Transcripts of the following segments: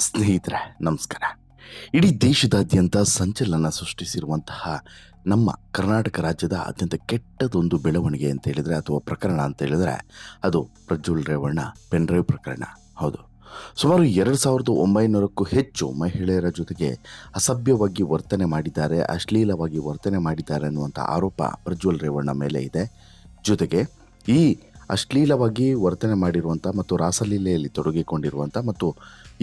ಸ್ನೇಹಿತರೆ, ನಮಸ್ಕಾರ. ಇಡೀ ದೇಶದಾದ್ಯಂತ ಸಂಚಲನ ಸೃಷ್ಟಿಸಿರುವಂತಹ ನಮ್ಮ ಕರ್ನಾಟಕ ರಾಜ್ಯದ ಅತ್ಯಂತ ಕೆಟ್ಟದೊಂದು ಬೆಳವಣಿಗೆ ಅಂತ ಹೇಳಿದರೆ, ಅಥವಾ ಪ್ರಕರಣ ಅಂತ ಹೇಳಿದರೆ, ಅದು ಪ್ರಜ್ವಲ್ ರೇವಣ್ಣ ಪೆನ್ಡ್ರೈವ್ ಪ್ರಕರಣ. ಹೌದು. ಸುಮಾರು ಎರಡು ಸಾವಿರದ ಒಂಬೈನೂರಕ್ಕೂ ಹೆಚ್ಚು ಮಹಿಳೆಯರ ಜೊತೆಗೆ ಅಸಭ್ಯವಾಗಿ ವರ್ತನೆ ಮಾಡಿದ್ದಾರೆ, ಅಶ್ಲೀಲವಾಗಿ ವರ್ತನೆ ಮಾಡಿದ್ದಾರೆ ಅನ್ನುವಂಥ ಆರೋಪ ಪ್ರಜ್ವಲ್ ರೇವಣ್ಣ ಮೇಲೆ ಇದೆ. ಜೊತೆಗೆ ಈ ಅಶ್ಲೀಲವಾಗಿ ವರ್ತನೆ ಮಾಡಿರುವಂಥ ಮತ್ತು ರಾಸಲೀಲೆಯಲ್ಲಿ ತೊಡಗಿಕೊಂಡಿರುವಂಥ ಮತ್ತು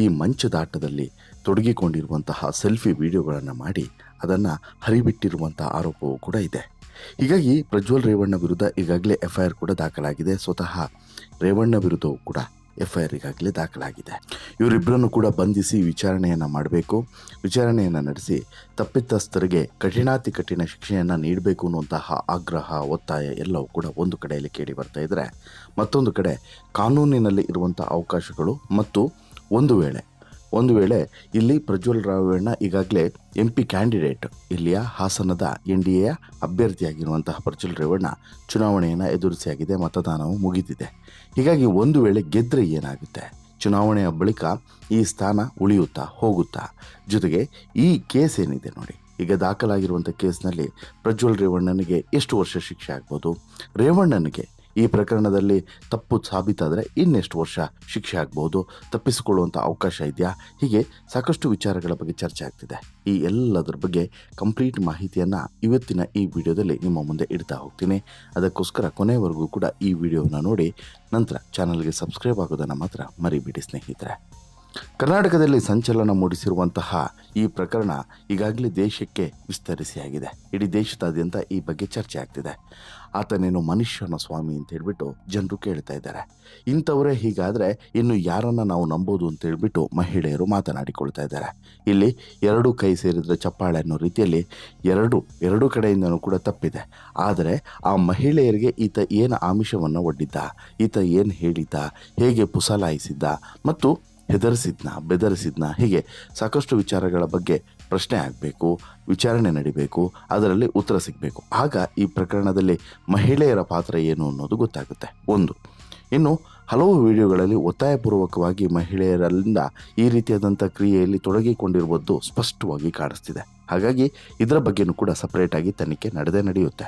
ಈ ಮಂಚದಾಟದಲ್ಲಿ ತೊಡಗಿಕೊಂಡಿರುವಂತಹ ಸೆಲ್ಫಿ ವಿಡಿಯೋಗಳನ್ನು ಮಾಡಿ ಅದನ್ನು ಹರಿಬಿಟ್ಟಿರುವಂಥ ಆರೋಪವೂ ಕೂಡ ಇದೆ. ಹೀಗಾಗಿ ಪ್ರಜ್ವಲ್ ರೇವಣ್ಣ ವಿರುದ್ಧ ಈಗಾಗಲೇ ಎಫ್ ಐ ಆರ್ ಕೂಡ ದಾಖಲಾಗಿದೆ. ಸ್ವತಃ ರೇವಣ್ಣ ವಿರುದ್ಧವೂ ಕೂಡ ಎಫ್ ಐ ಆರ್ ಈಗಾಗಲೇ ದಾಖಲಾಗಿದೆ. ಇವರಿಬ್ಬರನ್ನು ಕೂಡ ಬಂಧಿಸಿ ವಿಚಾರಣೆಯನ್ನು ಮಾಡಬೇಕು. ವಿಚಾರಣೆಯನ್ನು ನಡೆಸಿ ತಪ್ಪಿತಸ್ಥರಿಗೆ ಕಠಿಣಾತಿ ಕಠಿಣ ಶಿಕ್ಷೆಯನ್ನು ನೀಡಬೇಕು ಅನ್ನುವಂತಹ ಆಗ್ರಹ, ಒತ್ತಾಯ ಎಲ್ಲವೂ ಕೂಡ ಒಂದು ಕಡೆಯಲ್ಲಿ ಕೇಳಿ ಬರ್ತಾ ಇದ್ದರೆ ಮತ್ತೊಂದು ಕಡೆ ಕಾನೂನಿನಲ್ಲಿ ಇರುವಂಥ ಅವಕಾಶಗಳು ಮತ್ತು ಒಂದು ವೇಳೆ ಒಂದು ವೇಳೆ ಇಲ್ಲಿ ಪ್ರಜ್ವಲ್ ರಾವಣ್ಣ ಈಗಾಗಲೇ ಎಂ ಪಿ ಕ್ಯಾಂಡಿಡೇಟ್ ಇಲ್ಲಿಯ ಹಾಸನದ ಎನ್ ಡಿ ಎಯ ಅಭ್ಯರ್ಥಿಯಾಗಿರುವಂತಹ ಪ್ರಜ್ವಲ್ ರೇವಣ್ಣ ಚುನಾವಣೆಯನ್ನು ಎದುರಿಸಿಯಾಗಿದೆ ಮತದಾನವು ಮುಗಿದಿದೆ. ಹೀಗಾಗಿ ಒಂದು ವೇಳೆ ಗೆದ್ದರೆ ಏನಾಗುತ್ತೆ? ಚುನಾವಣೆಯ ಬಳಿಕ ಈ ಸ್ಥಾನ ಉಳಿಯುತ್ತಾ ಹೋಗುತ್ತಾ? ಜೊತೆಗೆ ಈ ಕೇಸ್ ಏನಿದೆ ನೋಡಿ, ಈಗ ದಾಖಲಾಗಿರುವಂಥ ಕೇಸ್ನಲ್ಲಿ ಪ್ರಜ್ವಲ್ ರೇವಣ್ಣನಿಗೆ ಎಷ್ಟು ವರ್ಷ ಶಿಕ್ಷೆ ಆಗ್ಬೋದು? ರೇವಣ್ಣನಿಗೆ ಈ ಪ್ರಕರಣದಲ್ಲಿ ತಪ್ಪು ಸಾಬೀತಾದರೆ ಇನ್ನೆಷ್ಟು ವರ್ಷ ಶಿಕ್ಷೆ ಆಗ್ಬೋದು ತಪ್ಪಿಸಿಕೊಳ್ಳುವಂಥ ಅವಕಾಶ ಇದೆಯಾ? ಹೀಗೆ ಸಾಕಷ್ಟು ವಿಚಾರಗಳ ಬಗ್ಗೆ ಚರ್ಚೆ ಆಗ್ತಿದೆ. ಈ ಎಲ್ಲದರ ಬಗ್ಗೆ ಕಂಪ್ಲೀಟ್ ಮಾಹಿತಿಯನ್ನು ಇವತ್ತಿನ ಈ ವಿಡಿಯೋದಲ್ಲಿ ನಿಮ್ಮ ಮುಂದೆ ಇಡ್ತಾ ಹೋಗ್ತೀನಿ. ಅದಕ್ಕೋಸ್ಕರ ಕೊನೆವರೆಗೂ ಕೂಡ ಈ ವಿಡಿಯೋವನ್ನು ನೋಡಿ, ನಂತರ ಚಾನಲ್ಗೆ ಸಬ್ಸ್ಕ್ರೈಬ್ ಆಗೋದನ್ನು ಮಾತ್ರ ಮರಿಬೇಡಿ ಸ್ನೇಹಿತರೆ. ಕರ್ನಾಟಕದಲ್ಲಿ ಸಂಚಲನ ಮೂಡಿಸಿರುವಂತಹ ಈ ಪ್ರಕರಣ ಈಗಾಗಲೇ ದೇಶಕ್ಕೆ ವಿಸ್ತರಿಸಿಯಾಗಿದೆ. ಇಡೀ ದೇಶದಾದ್ಯಂತ ಈ ಬಗ್ಗೆ ಚರ್ಚೆ ಆಗ್ತಿದೆ. ಆತನೇನು ಮನುಷ್ಯನ ಸ್ವಾಮಿ ಅಂತ ಹೇಳ್ಬಿಟ್ಟು ಜನರು ಕೇಳ್ತಾ ಇದ್ದಾರೆ. ಇಂಥವರೇ ಹೀಗಾದರೆ ಇನ್ನು ಯಾರನ್ನು ನಾವು ನಂಬೋದು ಅಂತ ಹೇಳ್ಬಿಟ್ಟು ಮಹಿಳೆಯರು ಮಾತನಾಡಿಕೊಳ್ತಾ ಇದ್ದಾರೆ. ಇಲ್ಲಿ ಎರಡು ಕೈ ಸೇರಿದ್ರೆ ಚಪ್ಪಾಳೆ ಅನ್ನೋ ರೀತಿಯಲ್ಲಿ ಎರಡು ಎರಡು ಕಡೆಯಿಂದನೂ ಕೂಡ ತಪ್ಪಿದೆ. ಆದರೆ ಆ ಮಹಿಳೆಯರಿಗೆ ಈತ ಏನು ಆಮಿಷವನ್ನು ಒಡ್ಡಿದ್ದ, ಈತ ಏನು ಹೇಳಿದ್ದ, ಹೇಗೆ ಪುಸಲಾಯಿಸಿದ್ದ ಮತ್ತು ಹೆದರಿಸಿದ್ನ, ಬೆದರಿಸಿದ್ನ, ಹೀಗೆ ಸಾಕಷ್ಟು ವಿಚಾರಗಳ ಬಗ್ಗೆ ಪ್ರಶ್ನೆ ಆಗಬೇಕು, ವಿಚಾರಣೆ ನಡಿಬೇಕು, ಅದರಲ್ಲಿ ಉತ್ತರ ಸಿಗಬೇಕು. ಆಗ ಈ ಪ್ರಕರಣದಲ್ಲಿ ಮಹಿಳೆಯರ ಪಾತ್ರ ಏನು ಅನ್ನೋದು ಗೊತ್ತಾಗುತ್ತೆ. ಒಂದು, ಇನ್ನು ಹಲವು ವಿಡಿಯೋಗಳಲ್ಲಿ ಒತ್ತಾಯಪೂರ್ವಕವಾಗಿ ಮಹಿಳೆಯರಲ್ಲಿಂದ ಈ ರೀತಿಯಾದಂಥ ಕ್ರಿಯೆಯಲ್ಲಿ ತೊಡಗಿಕೊಂಡಿರುವುದು ಸ್ಪಷ್ಟವಾಗಿ ಕಾಣಿಸ್ತಿದೆ. ಹಾಗಾಗಿ ಇದರ ಬಗ್ಗೆನೂ ಕೂಡ ಸಪ್ರೇಟಾಗಿ ತನಿಖೆ ನಡೆದೇ ನಡೆಯುತ್ತೆ.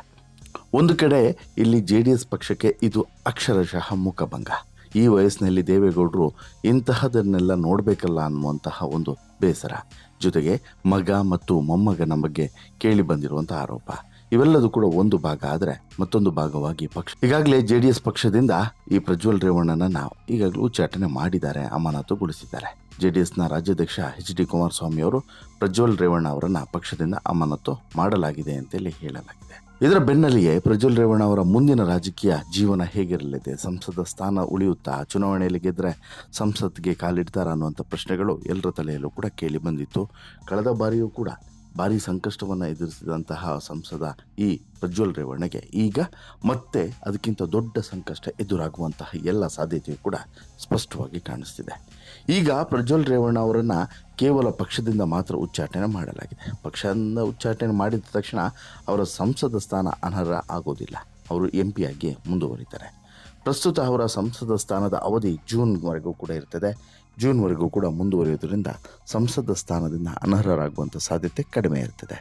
ಒಂದು ಕಡೆ ಇಲ್ಲಿ ಜೆ ಡಿ ಎಸ್ ಪಕ್ಷಕ್ಕೆ ಇದು ಅಕ್ಷರಶಃ ಮುಖಭಂಗ. ಈ ವಯಸ್ಸಿನಲ್ಲಿ ದೇವೇಗೌಡರು ಇಂತಹದನ್ನೆಲ್ಲ ನೋಡಬೇಕಲ್ಲ ಅನ್ನುವಂತಹ ಒಂದು ಬೇಸರ. ಜೊತೆಗೆ ಮಗ ಮತ್ತು ಮೊಮ್ಮಗನ ಬಗ್ಗೆ ಕೇಳಿ ಬಂದಿರುವಂಥ ಆರೋಪ. ಇವೆಲ್ಲದೂ ಕೂಡ ಒಂದು ಭಾಗ ಆದರೆ ಮತ್ತೊಂದು ಭಾಗವಾಗಿ ಪಕ್ಷ ಈಗಾಗಲೇ ಜೆ ಡಿ ಎಸ್ ಪಕ್ಷದಿಂದ ಈ ಪ್ರಜ್ವಲ್ ರೇವಣ್ಣನನ್ನು ಈಗಾಗಲೇ ಉಚ್ಚಾಟನೆ ಮಾಡಿದ್ದಾರೆ, ಅಮಾನತುಗೊಳಿಸಿದ್ದಾರೆ. ಜೆ ಡಿ ಎಸ್ನ ರಾಜ್ಯಾಧ್ಯಕ್ಷ ಎಚ್ ಡಿ ಕುಮಾರಸ್ವಾಮಿ ಅವರು ಪ್ರಜ್ವಲ್ ರೇವಣ್ಣ ಅವರನ್ನು ಪಕ್ಷದಿಂದ ಅಮಾನತು ಮಾಡಲಾಗಿದೆ ಅಂತೇಳಿ ಹೇಳಲಾಗಿದೆ. ಇದರ ಬೆನ್ನಲ್ಲಿಯೇ ಪ್ರಜ್ವಲ್ ರೇವಣ್ಣ ಅವರ ಮುಂದಿನ ರಾಜಕೀಯ ಜೀವನ ಹೇಗಿರಲಿದೆ? ಸಂಸದ ಸ್ಥಾನ ಉಳಿಯುತ್ತಾ? ಚುನಾವಣೆಯಲ್ಲಿ ಗೆದ್ದರೆ ಸಂಸತ್ಗೆ ಕಾಲಿಡ್ತಾರ ಅನ್ನುವಂಥ ಪ್ರಶ್ನೆಗಳು ಎಲ್ಲರ ತಲೆಯಲ್ಲೂ ಕೂಡ ಕೇಳಿ ಬಂದಿತ್ತು. ಕಳೆದ ಬಾರಿಯೂ ಕೂಡ ಭಾರಿ ಸಂಕಷ್ಟವನ್ನು ಎದುರಿಸಿದಂತಹ ಸಂಸದ ಈ ಪ್ರಜ್ವಲ್ ರೇವಣ್ಣಗೆ ಈಗ ಮತ್ತೆ ಅದಕ್ಕಿಂತ ದೊಡ್ಡ ಸಂಕಷ್ಟ ಎದುರಾಗುವಂತಹ ಎಲ್ಲ ಸಾಧ್ಯತೆಯು ಕೂಡ ಸ್ಪಷ್ಟವಾಗಿ ಕಾಣಿಸ್ತಿದೆ. ಈಗ ಪ್ರಜ್ವಲ್ ರೇವಣ್ಣ ಅವರನ್ನು ಕೇವಲ ಪಕ್ಷದಿಂದ ಮಾತ್ರ ಉಚ್ಚಾಟನೆ ಮಾಡಲಾಗಿದೆ. ಪಕ್ಷದಿಂದ ಉಚ್ಚಾಟನೆ ಮಾಡಿದ ತಕ್ಷಣ ಅವರ ಸಂಸದ ಸ್ಥಾನ ಅನರ್ಹ ಆಗೋದಿಲ್ಲ. ಅವರು ಎಂ ಪಿಯಾಗಿ ಮುಂದುವರಿತಾರೆ. ಪ್ರಸ್ತುತ ಅವರ ಸಂಸದ ಸ್ಥಾನದ ಅವಧಿ ಜೂನ್ವರೆಗೂ ಕೂಡ ಇರ್ತದೆ. ಜೂನ್ವರೆಗೂ ಕೂಡ ಮುಂದುವರಿಯುವುದರಿಂದ ಸಂಸದ ಸ್ಥಾನದಿಂದ ಅನರ್ಹರಾಗುವಂಥ ಸಾಧ್ಯತೆ ಕಡಿಮೆ ಇರ್ತದೆ.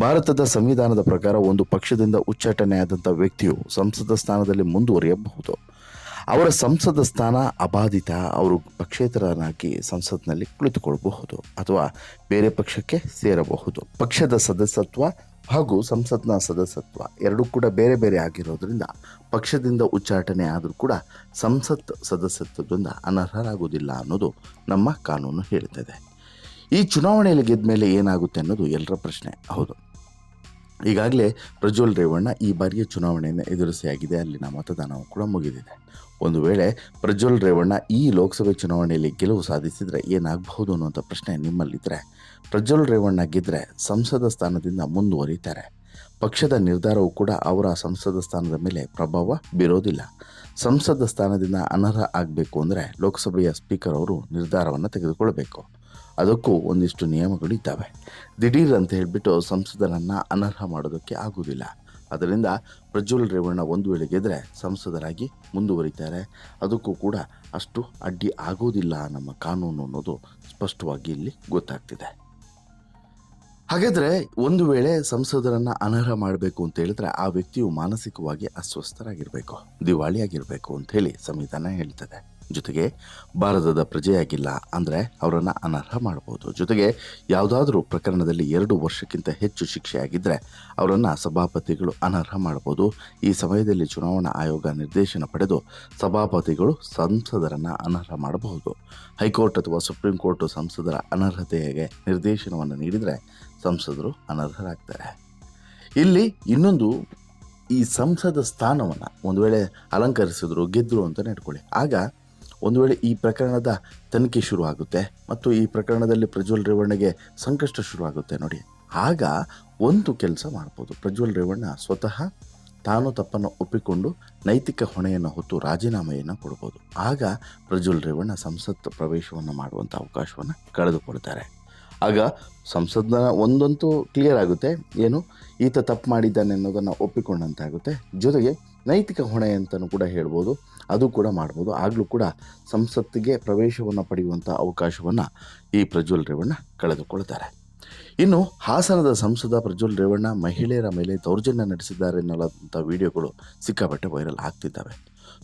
ಭಾರತದ ಸಂವಿಧಾನದ ಪ್ರಕಾರ ಒಂದು ಪಕ್ಷದಿಂದ ಉಚ್ಚಾಟನೆಯಾದಂಥ ವ್ಯಕ್ತಿಯು ಸಂಸದ ಸ್ಥಾನದಲ್ಲಿ ಮುಂದುವರಿಯಬಹುದು. ಅವರ ಸಂಸದ ಸ್ಥಾನ ಅಬಾಧಿತ, ಅವರು ಪಕ್ಷೇತರನಾಗಿ ಸಂಸತ್ನಲ್ಲಿ ಕುಳಿತುಕೊಳ್ಳಬಹುದು ಅಥವಾ ಬೇರೆ ಪಕ್ಷಕ್ಕೆ ಸೇರಬಹುದು. ಪಕ್ಷದ ಸದಸ್ಯತ್ವ ಹಾಗೂ ಸಂಸತ್ನ ಸದಸ್ಯತ್ವ ಎರಡೂ ಕೂಡ ಬೇರೆ ಬೇರೆ ಆಗಿರೋದ್ರಿಂದ ಪಕ್ಷದಿಂದ ಉಚ್ಚಾಟನೆ ಆದರೂ ಕೂಡ ಸಂಸತ್ ಸದಸ್ಯತ್ವದಿಂದ ಅನರ್ಹರಾಗುವುದಿಲ್ಲ ಅನ್ನೋದು ನಮ್ಮ ಕಾನೂನು ಹೇಳ್ತದೆ ಈ ಚುನಾವಣೆಯಲ್ಲಿ ಗೆದ್ದ ಮೇಲೆ ಏನಾಗುತ್ತೆ ಅನ್ನೋದು ಎಲ್ಲರ ಪ್ರಶ್ನೆ. ಹೌದು. ಈಗಾಗಲೇ ಪ್ರಜ್ವಲ್ ರೇವಣ್ಣ ಈ ಬಾರಿಯ ಚುನಾವಣೆಯನ್ನು ಎದುರಿಸಿಯಾಗಿದೆ. ಅಲ್ಲಿನ ಮತದಾನವು ಕೂಡ ಮುಗಿದಿದೆ. ಒಂದು ವೇಳೆ ಪ್ರಜ್ವಲ್ ರೇವಣ್ಣ ಈ ಲೋಕಸಭೆ ಚುನಾವಣೆಯಲ್ಲಿ ಗೆಲುವು ಸಾಧಿಸಿದರೆ ಏನಾಗಬಹುದು ಅನ್ನುವಂಥ ಪ್ರಶ್ನೆ ನಿಮ್ಮಲ್ಲಿದ್ದರೆ ಪ್ರಜ್ವಲ್ ರೇವಣ್ಣ ಗೆದ್ದರೆ ಸಂಸದ ಸ್ಥಾನದಿಂದ ಮುಂದುವರಿತಾರೆ. ಪಕ್ಷದ ನಿರ್ಧಾರವು ಕೂಡ ಅವರ ಸಂಸದ ಸ್ಥಾನದ ಮೇಲೆ ಪ್ರಭಾವ ಬೀರೋದಿಲ್ಲ. ಸಂಸದ ಸ್ಥಾನದಿಂದ ಅನರ್ಹ ಆಗಬೇಕು ಅಂದರೆ ಲೋಕಸಭೆಯ ಸ್ಪೀಕರ್ ಅವರು ನಿರ್ಧಾರವನ್ನು ತೆಗೆದುಕೊಳ್ಬೇಕು. ಅದಕ್ಕೂ ಒಂದಿಷ್ಟು ನಿಯಮಗಳು ಇದ್ದಾವೆ ದಿಢೀರ್ ಅಂತ ಹೇಳಿಬಿಟ್ಟು ಸಂಸದರನ್ನು ಅನರ್ಹ ಮಾಡೋದಕ್ಕೆ ಆಗುವುದಿಲ್ಲ. ಅದರಿಂದ ಪ್ರಜ್ವಲ್ ರೇವಣ್ಣ ಒಂದು ವೇಳೆ ಗೆದ್ದರೆ ಸಂಸದರಾಗಿ ಮುಂದುವರಿತಾರೆ. ಅದಕ್ಕೂ ಕೂಡ ಅಷ್ಟು ಅಡ್ಡಿ ಆಗೋದಿಲ್ಲ ನಮ್ಮ ಕಾನೂನು ಅನ್ನೋದು ಸ್ಪಷ್ಟವಾಗಿ ಇಲ್ಲಿ ಗೊತ್ತಾಗ್ತಿದೆ. ಹಾಗಾದರೆ ಒಂದು ವೇಳೆ ಸಂಸದರನ್ನು ಅನರ್ಹ ಮಾಡಬೇಕು ಅಂತ ಹೇಳಿದ್ರೆ ಆ ವ್ಯಕ್ತಿಯು ಮಾನಸಿಕವಾಗಿ ಅಸ್ವಸ್ಥರಾಗಿರಬೇಕು, ದಿವಾಳಿಯಾಗಿರಬೇಕು ಅಂತ ಹೇಳಿ ಸಂವಿಧಾನ ಹೇಳ್ತದೆ. ಜೊತೆಗೆ ಭಾರತದ ಪ್ರಜೆಯಾಗಿಲ್ಲ ಅಂದರೆ ಅವರನ್ನು ಅನರ್ಹ ಮಾಡಬಹುದು. ಜೊತೆಗೆ ಯಾವುದಾದ್ರೂ ಪ್ರಕರಣದಲ್ಲಿ ಎರಡು ವರ್ಷಕ್ಕಿಂತ ಹೆಚ್ಚು ಶಿಕ್ಷೆಯಾಗಿದ್ದರೆ ಅವರನ್ನು ಸಭಾಪತಿಗಳು ಅನರ್ಹ ಮಾಡಬಹುದು. ಈ ಸಮಯದಲ್ಲಿ ಚುನಾವಣಾ ಆಯೋಗ ನಿರ್ದೇಶನ ಪಡೆದು ಸಭಾಪತಿಗಳು ಸಂಸದರನ್ನು ಅನರ್ಹ ಮಾಡಬಹುದು. ಹೈಕೋರ್ಟ್ ಅಥವಾ ಸುಪ್ರೀಂ ಕೋರ್ಟ್ ಸಂಸದರ ಅನರ್ಹತೆಗೆ ನಿರ್ದೇಶನವನ್ನು ನೀಡಿದರೆ ಸಂಸದರು ಅನರ್ಹರಾಗ್ತಾರೆ. ಇಲ್ಲಿ ಇನ್ನೊಂದು ಈ ಸಂಸದ ಸ್ಥಾನವನ್ನು ಒಂದು ವೇಳೆ ಅಲಂಕರಿಸಿದ್ರು ಗೆದ್ದರು ಅಂತ ಇಟ್ಕೊಳ್ಳಿ. ಆಗ ಒಂದು ವೇಳೆ ಈ ಪ್ರಕರಣದ ತನಿಖೆ ಶುರುವಾಗುತ್ತೆ ಮತ್ತು ಈ ಪ್ರಕರಣದಲ್ಲಿ ಪ್ರಜ್ವಲ್ ರೇವಣ್ಣಗೆ ಸಂಕಷ್ಟ ಶುರುವಾಗುತ್ತೆ ನೋಡಿ. ಆಗ ಒಂದು ಕೆಲಸ ಮಾಡ್ಬೋದು. ಪ್ರಜ್ವಲ್ ರೇವಣ್ಣ ಸ್ವತಃ ತಾನು ತಪ್ಪನ್ನು ಒಪ್ಪಿಕೊಂಡು ನೈತಿಕ ಹೊಣೆಯನ್ನು ಹೊತ್ತು ರಾಜೀನಾಮೆಯನ್ನು ಕೊಡ್ಬೋದು. ಆಗ ಪ್ರಜ್ವಲ್ ರೇವಣ್ಣ ಸಂಸತ್ ಪ್ರವೇಶವನ್ನು ಮಾಡುವಂಥ ಅವಕಾಶವನ್ನು ಕಳೆದುಕೊಳ್ತಾರೆ. ಆಗ ಸಂಸದನ ಒಂದಂತೂ ಕ್ಲಿಯರ್ ಆಗುತ್ತೆ. ಏನು? ಈತ ತಪ್ಪು ಮಾಡಿದ್ದಾನೆ ಅನ್ನೋದನ್ನು ಒಪ್ಪಿಕೊಂಡಂತಾಗುತ್ತೆ. ಜೊತೆಗೆ ನೈತಿಕ ಹೊಣೆ ಅಂತಲೂ ಕೂಡ ಹೇಳ್ಬೋದು. ಅದು ಕೂಡ ಮಾಡ್ಬೋದು. ಆಗಲೂ ಕೂಡ ಸಂಸತ್ತಿಗೆ ಪ್ರವೇಶವನ್ನು ಪಡೆಯುವಂಥ ಅವಕಾಶವನ್ನು ಈ ಪ್ರಜ್ವಲ್ ರೇವಣ್ಣ ಕಳೆದುಕೊಳ್ತಾರೆ. ಇನ್ನು ಹಾಸನದ ಸಂಸದ ಪ್ರಜ್ವಲ್ ರೇವಣ್ಣ ಮಹಿಳೆಯರ ಮೇಲೆ ದೌರ್ಜನ್ಯ ನಡೆಸಿದ್ದಾರೆ ಎನ್ನಲಾದಂಥ ವಿಡಿಯೋಗಳು ಸಿಕ್ಕಾಪಟ್ಟೆ ವೈರಲ್ ಆಗ್ತಿದ್ದಾವೆ.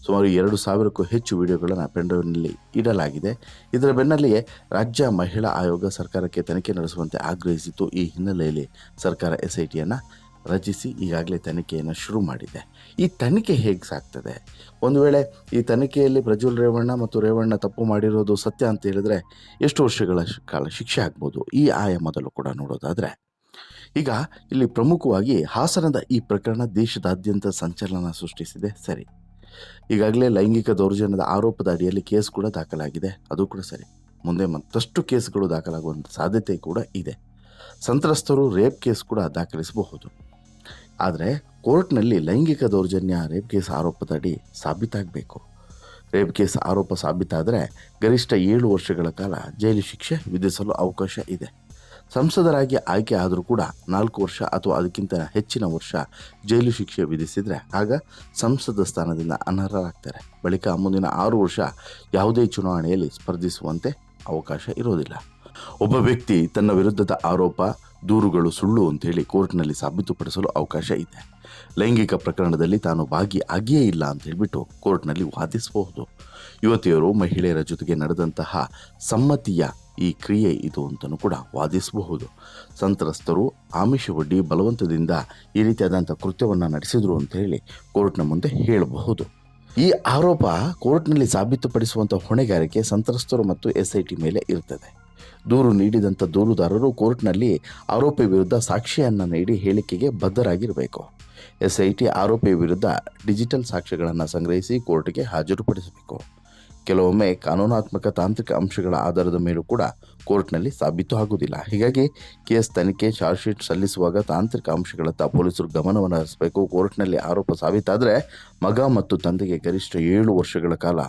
ಸುಮಾರು ಎರಡು ಸಾವಿರಕ್ಕೂ ಹೆಚ್ಚು ವಿಡಿಯೋಗಳನ್ನು ಪೆಂಡೋನಲ್ಲಿ ಇಡಲಾಗಿದೆ. ಇದರ ಬೆನ್ನಲ್ಲಿಯೇ ರಾಜ್ಯ ಮಹಿಳಾ ಆಯೋಗ ಸರ್ಕಾರಕ್ಕೆ ತನಿಖೆ ನಡೆಸುವಂತೆ ಆಗ್ರಹಿಸಿತು ಈ ಹಿನ್ನೆಲೆಯಲ್ಲಿ ಸರ್ಕಾರ ಎಸ್ ಐ ರಚಿಸಿ ಈಗಾಗಲೇ ತನಿಖೆಯನ್ನು ಶುರು ಮಾಡಿದೆ. ಈ ತನಿಖೆ ಹೇಗೆ ಸಾಗ್ತದೆ ಒಂದು ವೇಳೆ ಈ ತನಿಖೆಯಲ್ಲಿ ಪ್ರಜ್ವಲ್ ರೇವಣ್ಣ ಮತ್ತು ರೇವಣ್ಣ ತಪ್ಪು ಮಾಡಿರೋದು ಸತ್ಯ ಅಂತ ಹೇಳಿದ್ರೆ ಎಷ್ಟು ವರ್ಷಗಳ ಕಾಲ ಶಿಕ್ಷೆ ಆಗ್ಬೋದು? ಈ ಆಯಾಮದಲ್ಲೂ ಕೂಡ ನೋಡೋದಾದರೆ. ಈಗ ಇಲ್ಲಿ ಪ್ರಮುಖವಾಗಿ ಹಾಸನದ ಈ ಪ್ರಕರಣ ದೇಶದಾದ್ಯಂತ ಸಂಚಲನ ಸೃಷ್ಟಿಸಿದೆ. ಸರಿ. ಈಗಾಗಲೇ ಲೈಂಗಿಕ ದೌರ್ಜನ್ಯದ ಆರೋಪದ ಅಡಿಯಲ್ಲಿ ಕೇಸ್ ಕೂಡ ದಾಖಲಾಗಿದೆ. ಅದು ಕೂಡ ಸರಿ. ಮುಂದೆ ಮತ್ತಷ್ಟು ಕೇಸ್ಗಳು ದಾಖಲಾಗುವಂಥ ಸಾಧ್ಯತೆ ಕೂಡ ಇದೆ. ಸಂತ್ರಸ್ತರು ರೇಪ್ ಕೇಸ್ ಕೂಡ ದಾಖಲಿಸಬಹುದು. ಆದರೆ ಕೋರ್ಟ್ನಲ್ಲಿ ಲೈಂಗಿಕ ದೌರ್ಜನ್ಯ ರೇಪ್ ಕೇಸ್ ಆರೋಪದಡಿ ಸಾಬೀತಾಗಬೇಕು. ರೇಪ್ ಕೇಸ್ ಆರೋಪ ಸಾಬೀತಾದರೆ ಗರಿಷ್ಠ ಏಳು ವರ್ಷಗಳ ಕಾಲ ಜೈಲು ಶಿಕ್ಷೆ ವಿಧಿಸಲು ಅವಕಾಶ ಇದೆ. ಸಂಸದರಾಗಿ ಆಯ್ಕೆ ಆದರೂ ಕೂಡ ನಾಲ್ಕು ವರ್ಷ ಅಥವಾ ಅದಕ್ಕಿಂತ ಹೆಚ್ಚಿನ ವರ್ಷ ಜೈಲು ಶಿಕ್ಷೆ ವಿಧಿಸಿದರೆ ಆಗ ಸಂಸದ ಸ್ಥಾನದಿಂದ ಅನರ್ಹರಾಗ್ತಾರೆ. ಬಳಿಕ ಮುಂದಿನ ಆರು ವರ್ಷ ಯಾವುದೇ ಚುನಾವಣೆಯಲ್ಲಿ ಸ್ಪರ್ಧಿಸುವಂತೆ ಅವಕಾಶ ಇರೋದಿಲ್ಲ. ಒಬ್ಬ ವ್ಯಕ್ತಿ ತನ್ನ ವಿರುದ್ಧದ ಆರೋಪ ದೂರುಗಳು ಸುಳ್ಳು ಅಂತೇಳಿ ಕೋರ್ಟ್ನಲ್ಲಿ ಸಾಬೀತುಪಡಿಸಲು ಅವಕಾಶ ಇದೆ. ಲೈಂಗಿಕ ಪ್ರಕರಣದಲ್ಲಿ ತಾನು ಭಾಗಿ ಆಗಿಯೇ ಇಲ್ಲ ಅಂತ ಹೇಳಿಬಿಟ್ಟು ಕೋರ್ಟ್ನಲ್ಲಿ ವಾದಿಸಬಹುದು. ಯುವತಿಯರು ಮಹಿಳೆಯರ ಜೊತೆಗೆ ನಡೆದಂತಹ ಸಮ್ಮತಿಯ ಈ ಕ್ರಿಯೆ ಇದು ಅಂತಲೂ ಕೂಡ ವಾದಿಸಬಹುದು. ಸಂತ್ರಸ್ತರು ಆಮಿಷವೊಡ್ಡಿ ಬಲವಂತದಿಂದ ಈ ರೀತಿಯಾದಂಥ ಕೃತ್ಯವನ್ನು ನಡೆಸಿದ್ರು ಅಂತ ಹೇಳಿ ಕೋರ್ಟ್ನ ಮುಂದೆ ಹೇಳಬಹುದು. ಈ ಆರೋಪ ಕೋರ್ಟ್ನಲ್ಲಿ ಸಾಬೀತುಪಡಿಸುವಂಥ ಹೊಣೆಗಾರಿಕೆ ಸಂತ್ರಸ್ತರು ಮತ್ತು ಎಸ್ ಐ ಟಿ ಮೇಲೆ ಇರ್ತದೆ. ದೂರು ನೀಡಿದಂಥ ದೂರುದಾರರು ಕೋರ್ಟ್ನಲ್ಲಿ ಆರೋಪಿ ವಿರುದ್ಧ ಸಾಕ್ಷಿಯನ್ನು ನೀಡಿ ಹೇಳಿಕೆಗೆ ಬದ್ಧರಾಗಿರಬೇಕು. ಎಸ್ ಐ ಟಿ ಆರೋಪಿ ವಿರುದ್ಧ ಡಿಜಿಟಲ್ ಸಾಕ್ಷ್ಯಗಳನ್ನು ಸಂಗ್ರಹಿಸಿ ಕೋರ್ಟ್ಗೆ ಹಾಜರುಪಡಿಸಬೇಕು. ಕೆಲವೊಮ್ಮೆ ಕಾನೂನಾತ್ಮಕ ತಾಂತ್ರಿಕ ಅಂಶಗಳ ಆಧಾರದ ಮೇಲೂ ಕೂಡ ಕೋರ್ಟ್ನಲ್ಲಿ ಸಾಬೀತು ಆಗುವುದಿಲ್ಲ. ಹೀಗಾಗಿ ಕೇಸ್ ತನಿಖೆ, ಚಾರ್ಜ್ ಶೀಟ್ ಸಲ್ಲಿಸುವಾಗ ತಾಂತ್ರಿಕ ಅಂಶಗಳತ್ತ ಪೊಲೀಸರು ಗಮನವನ್ನು ಹರಿಸಬೇಕು. ಕೋರ್ಟ್ನಲ್ಲಿ ಆರೋಪ ಸಾಬೀತಾದರೆ ಮಗ ಮತ್ತು ತಂದೆಗೆ ಗರಿಷ್ಠ ಏಳು ವರ್ಷಗಳ ಕಾಲ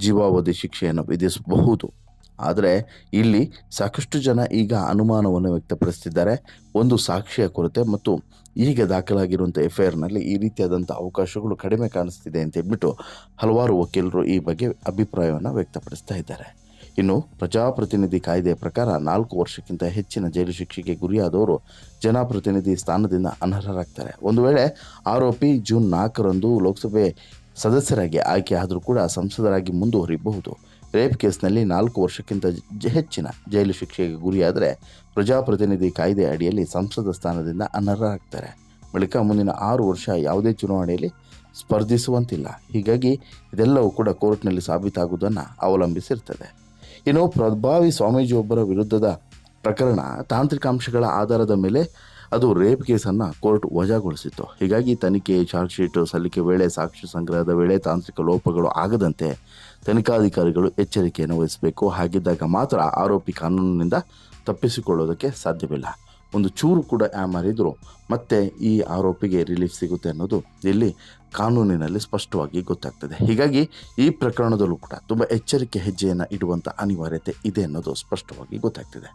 ಜೀವಾವಧಿ ಶಿಕ್ಷೆಯನ್ನು ವಿಧಿಸಬಹುದು. ಆದರೆ ಇಲ್ಲಿ ಸಾಕಷ್ಟು ಜನ ಈಗ ಅನುಮಾನವನ್ನು ವ್ಯಕ್ತಪಡಿಸ್ತಿದ್ದಾರೆ. ಒಂದು ಸಾಕ್ಷಿಯ ಕೊರತೆ ಮತ್ತು ಈಗ ದಾಖಲಾಗಿರುವಂಥ ಎಫ್ ಐ ಆರ್ನಲ್ಲಿ ಈ ರೀತಿಯಾದಂಥ ಅವಕಾಶಗಳು ಕಡಿಮೆ ಕಾಣಿಸ್ತಿದೆ ಅಂತ ಹೇಳ್ಬಿಟ್ಟು ಹಲವಾರು ವಕೀಲರು ಈ ಬಗ್ಗೆ ಅಭಿಪ್ರಾಯವನ್ನು ವ್ಯಕ್ತಪಡಿಸ್ತಾ ಇದ್ದಾರೆ. ಇನ್ನು ಪ್ರಜಾಪ್ರತಿನಿಧಿ ಕಾಯ್ದೆಯ ಪ್ರಕಾರ ನಾಲ್ಕು ವರ್ಷಕ್ಕಿಂತ ಹೆಚ್ಚಿನ ಜೈಲು ಶಿಕ್ಷೆಗೆ ಗುರಿಯಾದವರು ಜನಪ್ರತಿನಿಧಿ ಸ್ಥಾನದಿಂದ ಅನರ್ಹರಾಗ್ತಾರೆ. ಒಂದು ವೇಳೆ ಆರೋಪಿ ಜೂನ್ ನಾಲ್ಕರಂದು ಲೋಕಸಭೆ ಸದಸ್ಯರಾಗಿ ಆಯ್ಕೆ ಆದರೂ ಕೂಡ ಸಂಸದರಾಗಿ ಮುಂದುವರಿಬಹುದು. ರೇಪ್ ಕೇಸ್ನಲ್ಲಿ ನಾಲ್ಕು ವರ್ಷಕ್ಕಿಂತ ಹೆಚ್ಚಿನ ಜೈಲು ಶಿಕ್ಷೆಗೆ ಗುರಿಯಾದರೆ ಪ್ರಜಾಪ್ರತಿನಿಧಿ ಕಾಯ್ದೆ ಅಡಿಯಲ್ಲಿ ಸಂಸದ ಸ್ಥಾನದಿಂದ ಅನರ್ಹರಾಗ್ತಾರೆ. ಬಳಿಕ ಮುಂದಿನ ಆರು ವರ್ಷ ಯಾವುದೇ ಚುನಾವಣೆಯಲ್ಲಿ ಸ್ಪರ್ಧಿಸುವಂತಿಲ್ಲ. ಹೀಗಾಗಿ ಇದೆಲ್ಲವೂ ಕೂಡ ಕೋರ್ಟ್ನಲ್ಲಿ ಸಾಬೀತಾಗುವುದನ್ನು ಅವಲಂಬಿಸಿರ್ತದೆ. ಇನ್ನು ಪ್ರಭಾವಿ ಸ್ವಾಮೀಜಿಯೊಬ್ಬರ ವಿರುದ್ಧದ ಪ್ರಕರಣ ತಾಂತ್ರಿಕಾಂಶಗಳ ಆಧಾರದ ಮೇಲೆ ಅದು ರೇಪ್ ಕೇಸನ್ನು ಕೋರ್ಟ್ ವಜಾಗೊಳಿಸಿತ್ತು. ಹೀಗಾಗಿ ತನಿಖೆ, ಚಾರ್ಜ್ ಶೀಟ್, ಸಲ್ಲಿಕೆ ವೇಳೆ ಸಾಕ್ಷ್ಯ ಸಂಗ್ರಹದ ವೇಳೆ ತಾಂತ್ರಿಕ ಲೋಪಗಳು ಆಗದಂತೆ ತನಿಖಾಧಿಕಾರಿಗಳು ಎಚ್ಚರಿಕೆಯನ್ನು ವಹಿಸಬೇಕು. ಹಾಗಿದ್ದಾಗ ಮಾತ್ರ ಆರೋಪಿ ಕಾನೂನಿನಿಂದ ತಪ್ಪಿಸಿಕೊಳ್ಳೋದಕ್ಕೆ ಸಾಧ್ಯವಿಲ್ಲ. ಒಂದು ಚೂರು ಕೂಡ ಮರಿದ್ರು ಮತ್ತೆ ಈ ಆರೋಪಿಗೆ ರಿಲೀಫ್ ಸಿಗುತ್ತೆ ಅನ್ನೋದು ಇಲ್ಲಿ ಕಾನೂನಿನಲ್ಲಿ ಸ್ಪಷ್ಟವಾಗಿ ಗೊತ್ತಾಗ್ತದೆ. ಹೀಗಾಗಿ ಈ ಪ್ರಕರಣದಲ್ಲೂ ಕೂಡ ತುಂಬ ಎಚ್ಚರಿಕೆ ಹೆಜ್ಜೆಯನ್ನು ಇಡುವಂಥ ಅನಿವಾರ್ಯತೆ ಇದೆ ಅನ್ನೋದು ಸ್ಪಷ್ಟವಾಗಿ ಗೊತ್ತಾಗ್ತಿದೆ.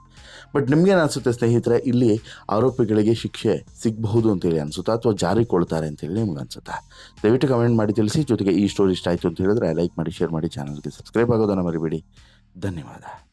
ಬಟ್ ನಿಮಗೇನು ಅನಿಸುತ್ತೆ ಸ್ನೇಹಿತರೆ, ಇಲ್ಲಿ ಆರೋಪಿಗಳಿಗೆ ಶಿಕ್ಷೆ ಸಿಗಬಹುದು ಅಂತೇಳಿ ಅನಿಸುತ್ತಾ ಅಥವಾ ಜಾರಿಕೊಳ್ತಾರೆ ಅಂತೇಳಿ ನಿಮ್ಗೆ ಅನ್ಸುತ್ತಾ? ದಯವಿಟ್ಟು ಕಮೆಂಟ್ ಮಾಡಿ ತಿಳಿಸಿ, ಜೊತೆಗೆ ಈ ಸ್ಟೋರಿ ಇಷ್ಟ ಆಯಿತು ಅಂತ ಹೇಳಿದ್ರೆ ಲೈಕ್ ಮಾಡಿ ಶೇರ್ ಮಾಡಿ ಚಾನಲ್ಗೆ ಸಬ್ಸ್ಕ್ರೈಬ್ ಆಗೋದನ್ನು ಮರಿಬೇಡಿ. ಧನ್ಯವಾದ.